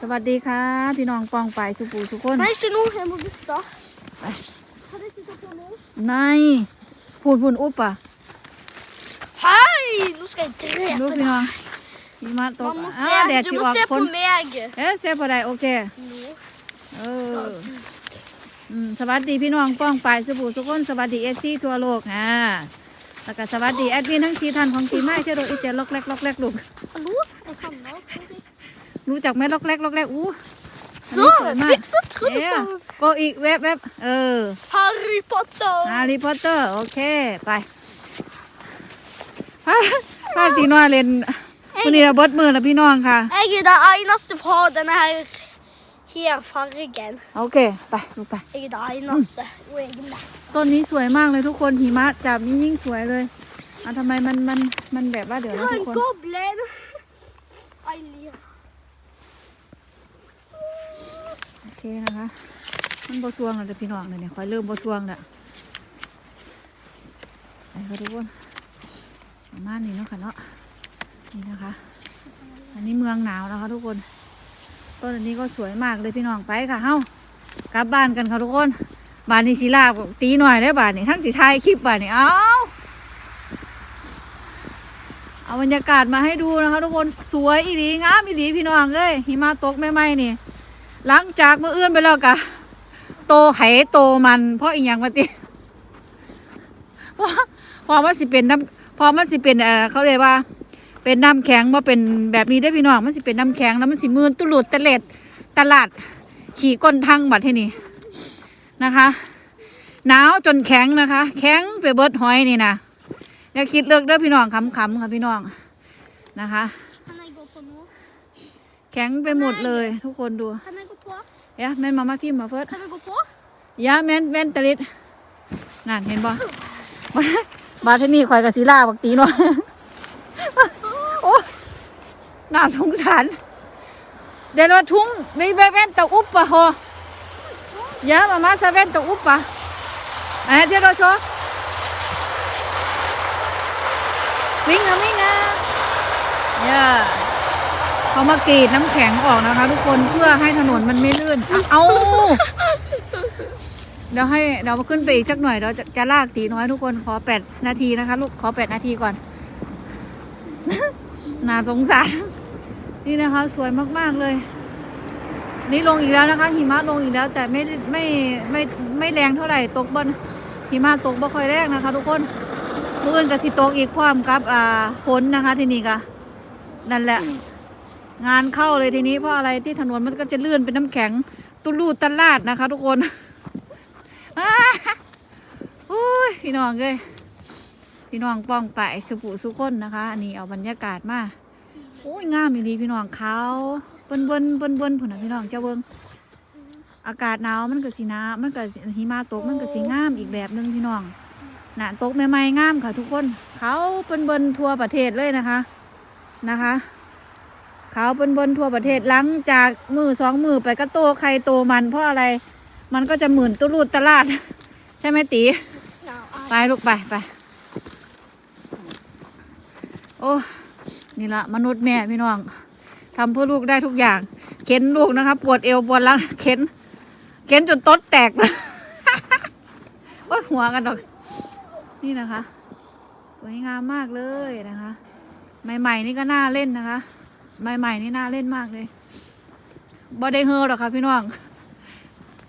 สวัสดีค่ะ พี่น้องปองไปายสุปูสุคน Nej, chez nous, jeg må vite da. Nei. Har dere ikke sett nå? ในพูดพูดอุปอะ Hei! Nå skal jeg ดู drepe พี่ deg. น้องหิมะตก Man må อ่าแดด se, สิ du อ må อก se ฝ på น meg. เอ๊ะเสียพอได้โอเค Nå เออ skal du อืมสวัสดีพี่น้องป้องไปายสุปูสุคนสวัสดีเอฟซีทั่วโลกอ่าแล้วก็สวัสดีแอดมินทั้งสี่ท่านของทีมไม้เชโดอิเจล็อกแรกล็อกแรกลูก Hallo? Jeg kan da. รู้จักไหมล็อกแรกล็อกแรกอู้ Så, fiks opp เ trusser. โกอีกเว็บเว็บเออ Harry Potter. ฮาร์รี่พอตเตอร์ โอเค ไปพาพาตีน้อยเล่นวันนี้เราเบิดมือแล้วพี่น้องค่ะ Jeg er den eneste fra denne her, her fargen. โอเค ไปลูกไป Jeg er den eneste. Og jeg er mest. ต้นนี้สวยมากเลยทุกคนหิมะจับนี่ยิ่งสวยเลยอะทำไมมันมันมันแบบว่าเดี๋ยว Vi นะ har ทุก en คน goblin. I liker. โอเคนะคะ มันบสวงแล้วเดี๋ยวพี่น้องเนี่ยคอยเริ่มบสวงแล้วไปค่ะทุกคนประมาณนี้เนาะค่ะเนาะนี่นะคะ อันนี้เมืองหนาวนะคะ ทุกคน ต้นอันนี้ก็สวยมากเลยพี่น้องไปค่ะเฮ้ากลับบ้านกันค่ะทุกคนบ้านนี้ศิลาตีหน่อยได้บ้านนี้ทั้งสีไทยคลิปบ้านนี้เอาเอาบรรยากาศมาให้ดูนะคะ ทุกคนสวยอีหลีงามอีหลีพี่น้องเอ้ยหิมะตกไม่ไหมนี่ หลังจากเมื่ออื่นไปแล้วกะโตไขโตมัน เพราะอีกอย่างมาติเพราะเพอมันสิเป็นน้ำเพอมันสิเป็นเออเขาเรียกว่า เป็นน้ำแข็งมาเป็นแบบนี้ได้อพี่น้องมันสิเป็นน้ำแข็งแล้วมันสิมืนตุลุดตะเล็ดตลาดขี่ก้นทางบัดที่นี่นะคะหนาวจนแข็งนะคะ แข็งไปเบิดหอยนี่นะแล้วคิดเลิกเด้อพี่น้องขำๆค่ะพี่น้องนะคะ Kan jeg gå på nå? แข็งไปหมดเลยทุกคนดู Kan jeg gå på? เอ๊ะแม่นมามาฟิล์มมาเฟิร์ส Kan jeg gå på? ยาแม่นแม่นตะลิดนั่นเห็นบ่บาทนี่คอยกับศิลาบักตีหน่อยโอ้น่าสงสารเดี๋ยวเราทุ่งไม่แว่นตะอุปปะฮอยามามาซะแว่นตะอุปปะเอ้เที่ยวเราโชว์วิ่งอะวิ่งอะย่า เขามากรีดน้ำแข็งออกนะคะ ทุกคนเพื่อให้ถนนมันไม่ลื่นอะเอาเดี๋ยวให้เดี๋ยวขึ้นไปอีกสักหน่อยเดี๋ยวจะจะลากตีน้อยทุกคนขอแปดนาทีนะคะ ลูกขอแปดนาทีก่อน น่าสงสาร นี่นะคะ สวยมากๆเลย นี่ลงอีกแล้วนะคะ หิมะลงอีกแล้ว แต่ไม่ไม่ไม่ไม่แรงเท่าไหร่ตกบนหิมะตกบ่ค่อยแรงนะคะ ทุกคนมื่อนกับสิตกอีกพร้อมกับ อ่าฝนนะคะ ที่นี้ก็นั่นแหละ งานเข้าเลยทีนี้เพราะอะไรที่ถนนมันก็จะลื่นเป็นน้ำแข็ง ตุลูตลาดนะคะ ทุกคนอ้าโอ้ยพี่น้องเลยพี่น้องป้องไปสุปุสุคนนะคะอันนี้เอาบรรยากาศมาโอ้ยงามอีหลีพี่น้องเขาเบิ้นเบิ้นเบิ้นเบิ้นผุนะพี่น้องเจ้าเบิ้งอากาศหนาวมันก็สีน้ำมันก็หิมะตกมันก็สีงามอีกแบบหนึงพี่น้องน่ะตกใหม่ๆงามค่ะ ทุกคน เขาเบิ้นเบิ้นทั่วประเทศเลยนะคะนะคะ ขาเบิ้นบนทั่วประเทศหลังจากมือสองมือไปก็โตใครโตมันเพราะอะไร มันก็จะหมื่นตุลูดตลาด ใช่ไหมตีไปลูกไปไปโอ้นี่ละมนุษย์แม่พี่น้องทำเพื่อลูกได้ทุกอย่าง เข็นลูกนะคะปวดเอวปวดหลังเข็น เข็นจนต้นแตกนะว่าหัวกันดอก นี่นะคะ สวยงามมากเลยนะคะ ใหม่ ๆ นี่ก็น่าเล่นนะคะ ใหม่ๆนี่น่าเล่นมากเลยบ่ได้เฮอหรอกค่ะพี่น้อง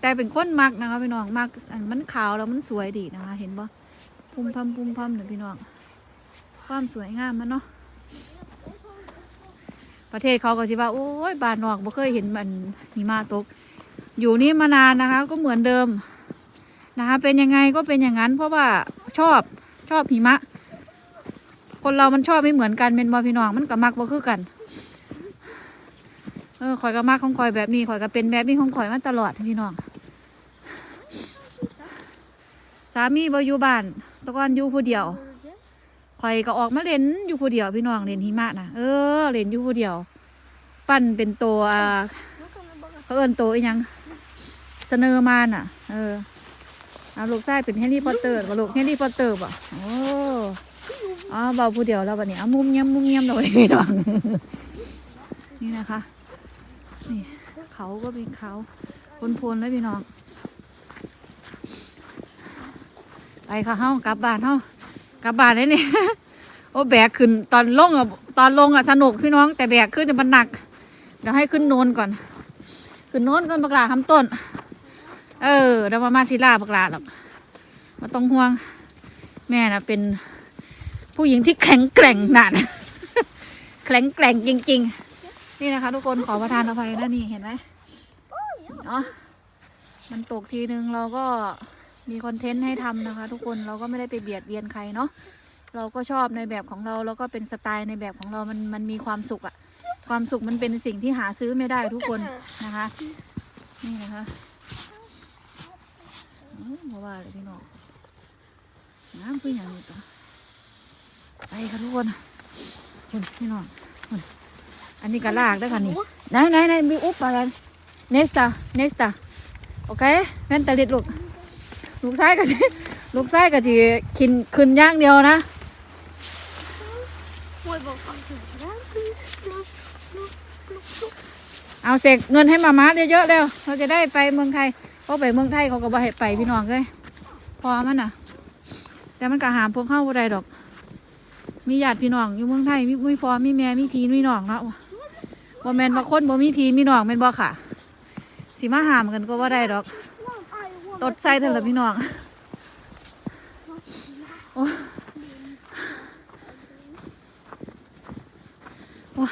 แต่เป็นคนมักนะคะพี่น้องมักอันมันขาวแล้วมันสวยดีนะคะ เห็นปะพุ่มพัมพุ่มพัมเนี่ยพี่น้อง ความสวยงามมันเนาะประเทศเขาก็สิว่าโอ้ยบานนอกบ่เคยเห็นมันหิมะตก อยู่นี่มานานนะคะ ก็เหมือนเดิมนะคะ เป็นยังไงก็เป็นอย่างนั้น เพราะว่าชอบชอบหิมะ คนเรามันชอบไม่เหมือนกันเป็นบอพี่น้องมันก็มักบ่คือกัน เออข่อยก็มักของข่อยแบบนี้ข่อยก็เป็นแบบนี้ของข่อยมาตลอดพี่น้องสามีบอยู่บ้านตะกอนอยู่ผู้เดียวข่อยก็ออกมาเล่นอยู่ผู้เดียวพี่น้องเล่นหิมะนะเออเล่นอยู่ผู้เดียว ปั้นเป็นตัวเขาเอินตัวยังเสนอมาน่ะ เออเอาลูกชายเป็นแฮร์รี่พอตเตอร์บ่ลูกแฮร์รี่พอตเตอร์บ่โอ้อ๋อเบาผู้เดียวแล้วบัดนี้เอามุมเยี่ยมมุมเยี่ยมเลยพี่น้องนี่นะคะ นี่เขาก็เป็นเขาพนๆเลยพี่น้องไปค่ะเฮากลับบ้านเฮากลับบ้านเลยนี่โอ้แบกขึ้นตอนลงอะตอนลงอะสนุกพี่น้อง แต่แบกขึ้นเนี่ยมันหนักเดี๋ยวให้ขึ้นโนนก่อน ขึ้นโนนก่อนบักลาทำต้น เออเดี๋ยวมามาศิลาบักลาหรอกมาต้องห่วง แม่นะเป็นผู้หญิงที่แข็งแกร่งหนักแข็งแกร่งจริง ๆ นี่นะคะ ทุกคนขอประทานอภัยนะนี่เห็นไหมเนาะมันตกทีนึงเราก็มีคอนเทนต์ให้ทำนะคะ ทุกคนเราก็ไม่ได้ไปเบียดเบียนใครเนาะเราก็ชอบในแบบของเราแล้วก็เป็นสไตล์ในแบบของเรามันมันมีความสุขอะความสุขมันเป็นสิ่งที่หาซื้อไม่ได้ทุกคนนะคะ นี่นะคะอืมบ่ว่าเลยพี่น้องน้ำคืออย่างนี้ต่อไปค่ะทุกคนคุณพี่น้องคุณ อันนี้ก็ลากได้อค่ะนี่ไหนไหนไหนมีอุ๊บอะไรเนสตาเนสตาโอเคแม่นตะลิดลูกลูกซ้ายก็สิลูกซ้ายก็สิกินขึ้นอย่างเดียวนะ Oj, vad fan är det? เอาเสกเงินให้มาม่าเยอะๆเร็วเราจะได้ไปเมืองไทยเพราะไปเมืองไทยเขาก็บ่ให้ไปพี่น้องเลยพอมันน่ะ แต่มันก็หามพวกเข้าบ่ได้ดอก มีญาติพี่น้องอยู่เมืองไทยมีมีพ่อมีแม่มีพี่มีน้องเนาะ บ่แมนว่าคนบ่มีพีมีน้องแม่นบ่ค่ะ สิมาหามกันก็บ่าได้ดอก ตดใส่เถอะละพี่น้องโอ้โอ้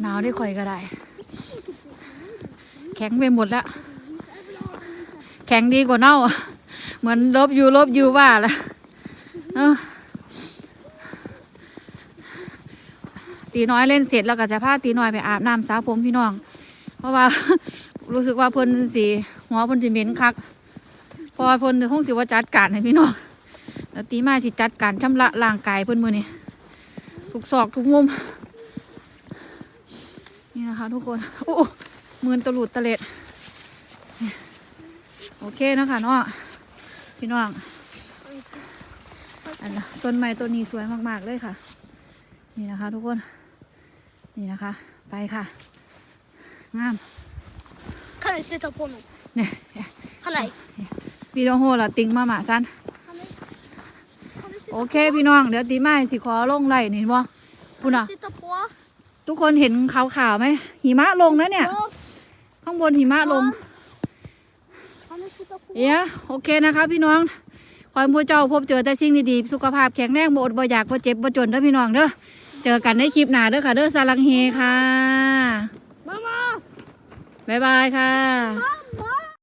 หนาวได้ข่อยก็ได้ แข็งไปหมดแล้ว แข็งดีกว่าเน่า เหมือนลบอยู่ลบอยู่ว่าละเออ ตีน้อยเล่นเสร็จแล้วก็จะพาตีน้อยไปอาบน้ำสระผมพี่น้อง เพราะว่า รู้สึกว่าเพิ่นสีหัวเพิ่นจะเหม็นคัก พอเพิ่นคงสิว่าจัดการให้พี่น้องแล้วตีมาสิจัดการชำระร่างกายเพิ่นมือนี่ทุกซอกทุกมุม นี่นะคะทุกคนโอ้มือนตะลุดตะเล็ดโอเคนะคะเนาะพี่น้องอันน่ะต้นไม้ต้นนี้สวยมาก ๆ เลยค่ะ นี่นะคะทุกคน นี่นะคะ ไปค่ะ งาม Kan ni sitta på nu? เนี่ย Han är. วิดีโอละติงมาหมาสั้น Han är. Han är โอเคพี่น้อง เดี๋ยวตีไม้สิขอลงไหลนี่บ่คุณอะ sitta på. ทุกคนเห็นขาวๆไหมหิมะลงนะเนี่ย Ja. ข้างบนหิมะลง Han är sitta på. เอียโอเคนะคะพี่น้องขอให้พวกเจ้าพบเจอแต่สิ่งดีๆ สุขภาพแข็งแรงบ่อดบ่อยากบ่เจ็บบ่จนเด้อพี่น้องเด้อ เจอกันในคลิปหน้าเด้อค่ะ เด้อสารังเฮค่ะ Mamma! บ๊ายบายค่ะ Mamma!